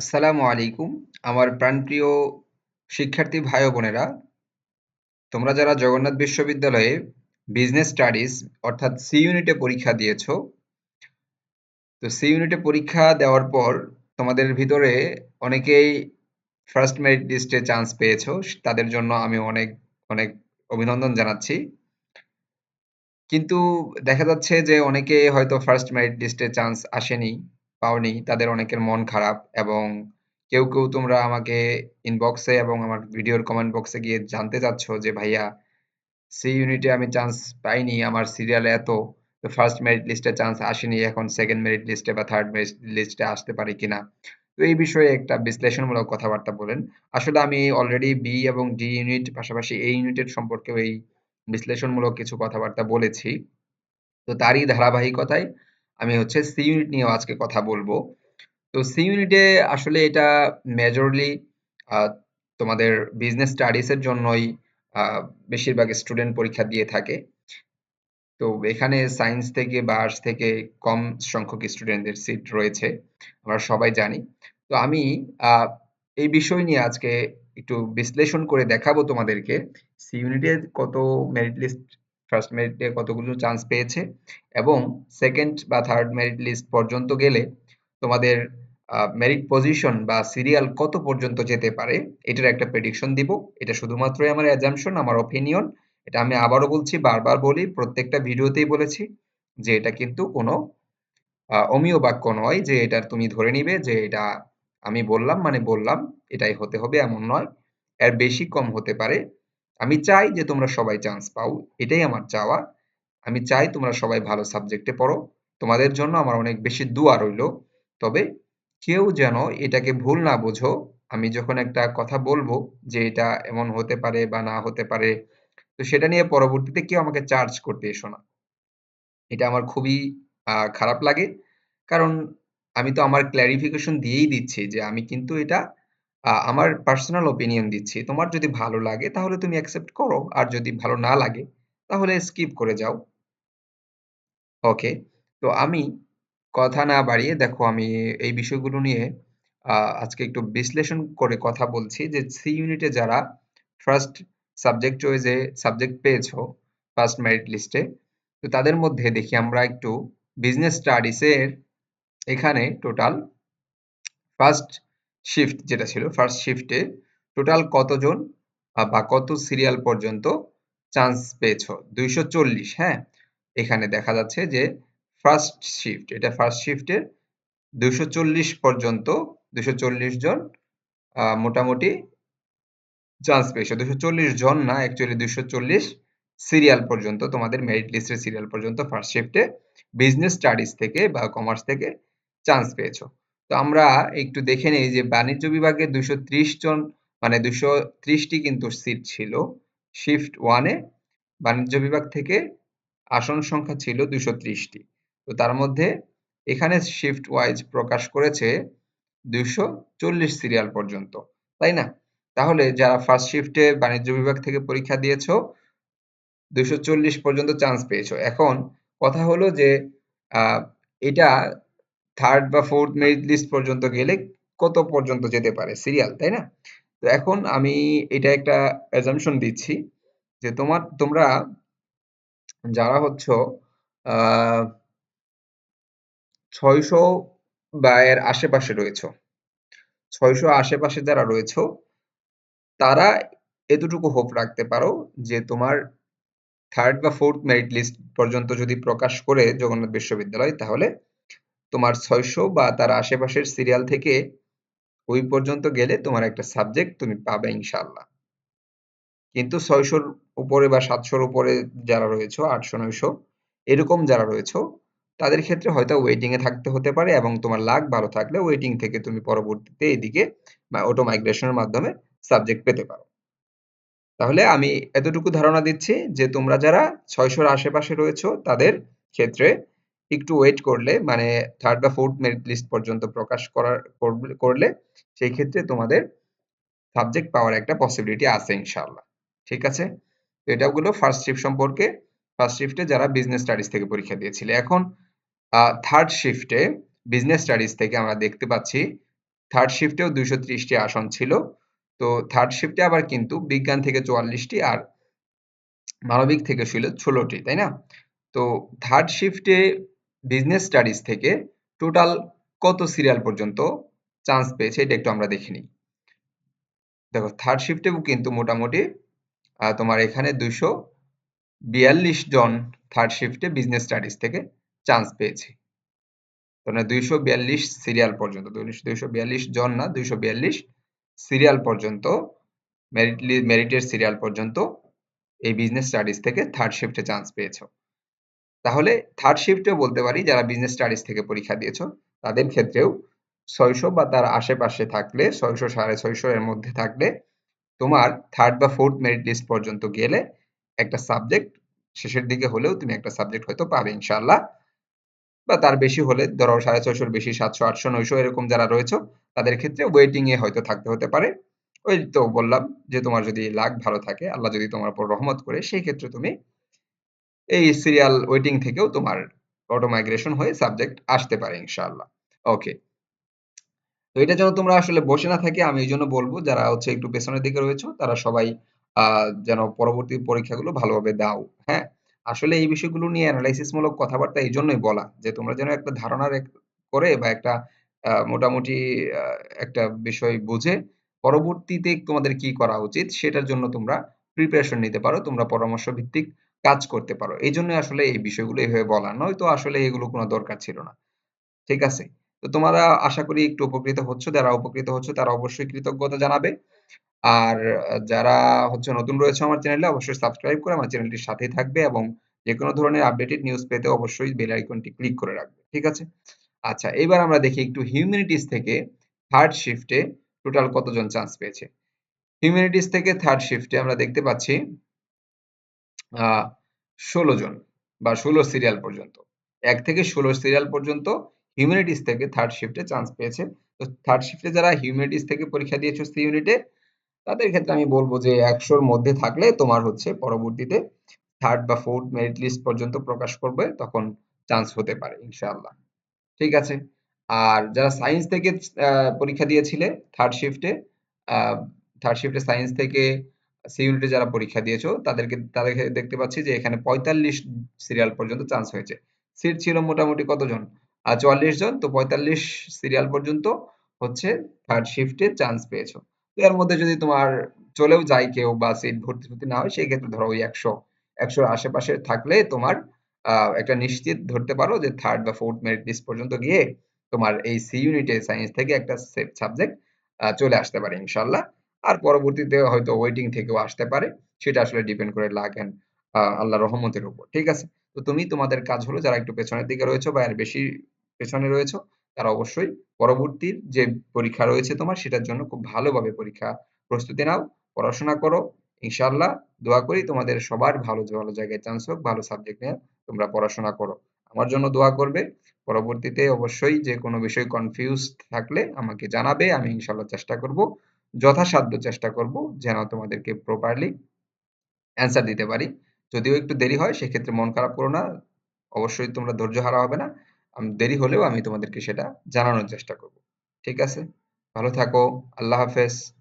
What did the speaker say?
আসসালামু আলাইকুম। আমার প্রাণপ্রিয় শিক্ষার্থী ভাই বোনেরা, তোমরা যারা জগন্নাথ বিশ্ববিদ্যালয়ে বিজনেস স্টাডিজ অর্থাৎ সি ইউনিটে পরীক্ষা দিয়েছ, তো সি ইউনিটে পরীক্ষা দেওয়ার পর তোমাদের ভিতরে অনেকেই ফার্স্ট মেরিট লিস্টে চান্স পেয়েছ, তাদের জন্য আমি অনেক অনেক অভিনন্দন জানাচ্ছি। কিন্তু দেখা যাচ্ছে যে অনেকে হয়তো ফার্স্ট মেরিট লিস্টে চান্স আসেনি। পাওনি, তাদের অনেকের মন খারাপ এবং কেউ কেউ তোমরা আমাকে ইনবক্সে এবং আমার ভিডিওর কমেন্ট বক্সে গিয়ে জানতে চাচ্ছ যে, ভাইয়া সি ইউনিটে আমি চান্স পাইনি, আমার সিরিয়ালে এত, তো ফার্স্ট মেরিট লিস্টে চান্স আসেনি, এখন সেকেন্ড মেরিট লিস্টে বা থার্ড মেরিট লিস্টে আসতে পারি কিনা? তো এই বিষয়ে একটা বিশ্লেষণমূলক কথাবার্তা বলেন। আসলে আমি অলরেডি বি এবং ডি ইউনিট পাশাপাশি এই ইউনিটের সম্পর্কেও এই বিশ্লেষণমূলক কিছু কথাবার্তা বলেছি। তো তারই ধারাবাহিকতায় আমি হচ্ছে সি ইউনিট নিয়েও আজকে কথা বলব। তো সি ইউনিটে আসলে এটা মেজরলি তোমাদের বিজনেস স্টাডিজের জন্যই বেশিরভাগ স্টুডেন্ট পরীক্ষা দিয়ে থাকে। তো এখানে সায়েন্স থেকে বা আর্টস থেকে কম সংখ্যক স্টুডেন্টদের সিট রয়েছে, আমরা সবাই জানি। তো আমি এই বিষয় নিয়ে আজকে একটু বিশ্লেষণ করে দেখাবো তোমাদেরকে। সি ইউনিটে কত মেরিট লিস্ট ফার্স্ট মেরিটে কতগুলো চান্স পেয়েছে? এবং সেকেন্ড বা থার্ড মেরিট লিস্ট পর্যন্ত গেলে তোমাদের মেরিট পজিশন বা সিরিয়াল কত পর্যন্ত যেতে পারে, এটার একটা প্রেডিকশন দিব। এটা শুধুমাত্রই আমার অ্যাজামশন আমার অপিনিয়ন এটা আমি আবারও বলছি, বারবার বলি, প্রত্যেকটা ভিডিওতেই বলেছি যে এটা কিন্তু কোনো অমীয় বাক্য নয় যে এটা তুমি ধরে নিবে, যে এটা আমি বললাম মানে বললাম, এটাই হতে হবে, এমন নয়। এর বেশি কম হতে পারে আমি চাই যে তোমরা সবাই চান্স পাও, এটাই আমার চাওয়া। আমি চাই তোমরা সবাই ভালো সাবজেক্টে পড়ো। তোমাদের জন্য আমার অনেক বেশি দোয়া রইল। তবে কেউ যেন এটাকে ভুল না বোঝো। আমি যখন একটা কথা বলব যে এটা এমন হতে পারে বা না হতে পারে, তো সেটা নিয়ে পরবর্তীতে কেউ আমাকে চার্জ করতে এসো না। এটা আমার খুবই খারাপ লাগে। কারণ আমি তো আমার ক্ল্যারিফিকেশন দিয়েই দিচ্ছি যে আমি কিন্তু এটা আমার পার্সোনাল ওপিনিয়ন দিচ্ছি। তোমার যদি ভালো লাগে, তাহলে তুমি অ্যাকসেপ্ট করো। আর যদি ভালো না লাগে, তাহলে স্কিপ করে যাও। ওকে তো আমি কথা না বাড়িয়ে, দেখো আমি এই বিষয়গুলো নিয়ে আজকে একটু বিশ্লেষণ করে কথা বলছি যে সি ইউনিটে যারা ফার্স্ট সাবজেক্ট চয়েসে সাবজেক্ট পেয়েছ ফার্স্ট মেরিট লিস্টে তো তাদের মধ্যে দেখি আমরা একটু বিজনেস স্টাডিজের এখানে টোটাল ফার্স্ট শিফট যেটা ছিল ফার্স্ট শিফটে টোটাল কতজন বা কত সিরিয়াল পর্যন্ত চান্স পেয়েছ? দুইশো চল্লিশ হ্যাঁ? এখানে দেখা যাচ্ছে যে ফার্স্ট শিফট এটা ফার্স্ট শিফটের দুশো চল্লিশ পর্যন্ত দুশো চল্লিশ জন মোটামুটি চান্স পেয়েছ। দুশো চল্লিশ জন না অ্যাকচুয়ালি দুশো চল্লিশ সিরিয়াল পর্যন্ত, তোমাদের মেরিট লিস্টের সিরিয়াল পর্যন্ত ফার্স্ট শিফটে বিজনেস স্টাডিজ থেকে বা কমার্স থেকে চান্স পেয়েছ। তো আমরা একটু দেখে নেই যে বাণিজ্য বিভাগে দুশো জন মানে দুশো ত্রিশটি কিন্তু সিট ছিল। শিফট ওয়ানে বাণিজ্য বিভাগ থেকে আসন সংখ্যা ছিল দুশো ত্রিশটি। তো তার মধ্যে এখানে শিফট ওয়াইজ প্রকাশ করেছে দুশো চল্লিশ সিরিয়াল পর্যন্ত, তাই না? তাহলে যারা ফার্স্ট শিফটে বাণিজ্য বিভাগ থেকে পরীক্ষা দিয়েছ দুশো চল্লিশ পর্যন্ত চান্স পেয়েছ। এখন কথা হলো যে এটা থার্ড বা ফোর্থ মেরিট লিস্ট পর্যন্ত গেলে কত পর্যন্ত যেতে পারে? সিরিয়াল তাই না? তো এখন আমি এটা একটা অ্যাজামশন দিচ্ছি যে তোমার, তোমরা যারা হচ্ছ ছয়শো বা এর আশেপাশে রয়েছ, ছয়শো আশেপাশে যারা রয়েছ, তারা এতটুকু হোপ রাখতে পারো যে তোমার থার্ড বা ফোর্থ মেরিট লিস্ট পর্যন্ত যদি প্রকাশ করে জগন্নাথ বিশ্ববিদ্যালয়, তাহলে তোমার ছয়শো বা তার আশেপাশের সিরিয়াল থেকে ওই পর্যন্ত গেলে তোমার একটা সাবজেক্ট তুমি পাবে ইনশাল্লাহ কিন্তু ছয়শোর উপরে বা সাতশোর উপরে যারা রয়েছে, আটশো, নয়শো, এরকম যারা রয়েছে, তাদের ক্ষেত্রে হয়তো ওয়েটিং এ থাকতে হতে পারে এবং তোমার লাক ভালো থাকলে ওয়েটিং থেকে তুমি পরবর্তীতে এদিকে অটো মাইগ্রেশনের মাধ্যমে সাবজেক্ট পেতে পারো। তাহলে আমি এতটুকু ধারণা দিচ্ছি যে তোমরা যারা ছয়শোর আশেপাশে রয়েছে, তাদের ক্ষেত্রে একটু ওয়েট করলে মানে থার্ড বা ফোর্থ মেরিট লিস্ট পর্যন্ত প্রকাশ করার করলে সেই ক্ষেত্রে তোমাদের সাবজেক্ট পাওয়ার একটা পসিবিলিটি আছে ইনশাআল্লাহ। ঠিক আছে? তো এটা হলো ফার্স্ট শিফট সম্পর্কে। ফার্স্ট শিফটে যারা বিজনেস স্টাডিজ থেকে পরীক্ষা দিয়েছিল। এখন থার্ড শিফটে বিজনেস স্টাডিজ থেকে আমরা দেখতে পাচ্ছি থার্ড শিফটেও দুইশো ত্রিশটি আসন ছিল। তো থার্ড শিফটে আবার কিন্তু বিজ্ঞান থেকে চুয়াল্লিশটি আর মানবিক থেকে ছিল ষোলোটি, তাই না? তো থার্ড শিফটে বিজনেস স্টাডিজ থেকে টোটাল কত সিরিয়াল পর্যন্ত চান্স পেয়েছে, এটা একটু আমরা দেখে নিই। দেখো থার্ড শিফটেও কিন্তু মোটামুটি তোমার এখানে দুইশো বিয়াল্লিশ জন থার্ড শিফটে বিজনেস স্টাডিজ থেকে চান্স পেয়েছে। মানে দুইশো বিয়াল্লিশ সিরিয়াল পর্যন্ত, দুইশো বিয়াল্লিশ জন না, দুইশো বিয়াল্লিশ সিরিয়াল পর্যন্ত মেরিট মেরিটের সিরিয়াল পর্যন্ত এই বিজনেস স্টাডিজ থেকে থার্ড শিফটে চান্স পেয়েছ। তাহলে থার্ড শিফটেও বলতে পারি, যারা বিজনেস স্টাডিজ থেকে পরীক্ষা দিয়েছ, তাদের ক্ষেত্রেও ছয়শো বা তার আশেপাশে থাকলে, ছয়শো সাড়ে ছয়শো এর মধ্যে থাকলে, তোমার থার্ড বা ফোর্থ মেরিট লিস্ট পর্যন্ত গেলে একটা সাবজেক্ট শেষের দিকে হলেও তুমি একটা সাবজেক্ট হয়তো পাবে ইনশাল্লাহ বা তার বেশি হলে ধরো সাড়ে ছয়শোর বেশি, সাতশো, আটশো, নয়শো এরকম যারা রয়েছে, তাদের ক্ষেত্রে ওয়েটিং এ হয়তো থাকতে হতে পারে। ওই তো বললাম যে তোমার যদি লাক ভালো থাকে, আল্লাহ যদি তোমার উপর রহমত করে, সেই ক্ষেত্রে তুমি এই সিরিয়াল ওয়েটিং থেকেও তোমার অটো মাইগ্রেশন হয়ে সাবজেক্ট আসতে পারে ইনশাআল্লাহ। ওকে তো এটা যেন তোমরা আসলে বসে না থাকে, আমি এই জন্য বলব, যারা হচ্ছে একটু পেছনের দিকে রয়েছে, তারা সবাই যেন পরবর্তী পরীক্ষাগুলো ভালোভাবে দাও হ্যাঁ? আসলে এই বিষয়গুলো নিয়ে অ্যানালাইসিস মূলক কথাবার্তা এই জন্যই বলা, যে তোমরা যেন একটা ধারণা করে বা একটা মোটামুটি একটা বিষয় বুঝে, পরবর্তীতে তোমাদের কি করা উচিত, সেটার জন্য তোমরা প্রিপারেশন নিতে পারো, তোমরা পরামর্শ ভিত্তিক কাজ করতে পারো। এই জন্য আসলে এই বিষয়গুলো এইভাবে বলা নয়তো আসলে এগুলো কোনো দরকার ছিল না। ঠিক আছে? তো তোমরা আশা করি একটু উপকৃত হচ্ছ। যারা উপকৃত হচ্ছ তারা অবশ্যই কৃতজ্ঞতা জানাবে। আর যারা হচ্ছে নতুন রয়েছে আমার চ্যানেলে অবশ্যই সাবস্ক্রাইব করে আমার চ্যানেলটির সাথেই থাকবে এবং যে কোনো ধরনের আপডেটেড নিউজ পেতে অবশ্যই বেল আইকনটি ক্লিক করে রাখবে। ঠিক আছে? আচ্ছা এবার আমরা দেখি একটু হিউম্যানিটিস থেকে থার্ড শিফটে টোটাল কতজন চান্স পেয়েছে? হিউম্যানিটিস থেকে থার্ড শিফটে আমরা দেখতে পাচ্ছি ষোলো জন বা ষোলো সিরিয়াল পর্যন্ত। এক থেকে ষোলো সিরিয়াল পর্যন্ত হিউম্যানিটিস থেকে থার্ড শিফটে চান্স পেয়েছে। তো থার্ড শিফটে যারা হিউম্যানিটিস থেকে পরীক্ষা দিয়েছ সি ইউনিটে তাদের ক্ষেত্রে আমি বলব যে একশোর মধ্যে থাকলে তোমার হচ্ছে পরবর্তীতে থার্ড বা ফোর্থ মেরিট লিস্ট পর্যন্ত প্রকাশ করবে, তখন চান্স হতে পারে, ইনশাআল্লাহ। ঠিক আছে? আর যারা সায়েন্স থেকে পরীক্ষা দিয়েছিলে থার্ড শিফটে থার্ড শিফটে সায়েন্স থেকে সি ইউনিটে যারা পরীক্ষা দিয়েছ, তাদেরকে তাদেরকে দেখতে পাচ্ছি যে এখানে পঁয়তাল্লিশ সিরিয়াল পর্যন্ত চান্স হয়েছে। সিট ছিল মোটামুটি কতজন? চুয়াল্লিশ জন, তো পঁয়তাল্লিশ সিরিয়াল পর্যন্ত হচ্ছে থার্ড শিফটে চান্স পেয়েছ। এর মধ্যে যদি তোমার চলেও যায় কেউ বা সিট ভর্তি ভর্তি না হয়, সেই ক্ষেত্রে ধরো ওই একশো, একশোর আশেপাশে থাকলে তোমার একটা নিশ্চিত ধরতে পারো যে থার্ড বা ফোর্থ মেরিট লিস্ট পর্যন্ত গিয়ে তোমার এই সি ইউনিটে সায়েন্স থেকে একটা সেফ সাবজেক্ট চলে আসতে পারে ইনশাল্লাহ আর পরবর্তীতে হয়তো ওয়েটিং থেকেও আসতে পারে। সেটা আসলে ডিপেন্ড করে লাগ অ্যান্ড আল্লাহ রহমতের উপর। ঠিক আছে? তো তুমি, তোমাদের কাজ হলো যারা একটু পেছনের দিকে রয়েছে বা এর বেশি পেছনে রয়েছে, তারা অবশ্যই পরবর্তীর যে পরীক্ষা রয়েছে তোমার, সেটার জন্য খুব ভালোভাবে পরীক্ষা প্রস্তুতি নাও, পড়াশোনা করো। ইনশাল্লাহ দোয়া করি তোমাদের সবার ভালো ভালো জায়গায় চান্স হোক, ভালো সাবজেক্ট নিয়ে তোমরা পড়াশোনা করো। আমার জন্য দোয়া করবে। পরবর্তীতে অবশ্যই যে কোনো বিষয় কনফিউজ থাকলে আমাকে জানাবে, আমি ইনশাল্লাহ চেষ্টা করব। যথাসাধ্য চেষ্টা করব যেন তোমাদেরকে প্রপারলি অ্যান্সার দিতে পারি। যদিও একটু দেরি হয়, সেক্ষেত্রে মন খারাপ করো না। অবশ্যই তোমরা ধৈর্য হারা হবে না। দেরি হলেও আমি তোমাদেরকে সেটা জানানোর চেষ্টা করব। ঠিক আছে? ভালো থাকো। আল্লাহ হাফেজ।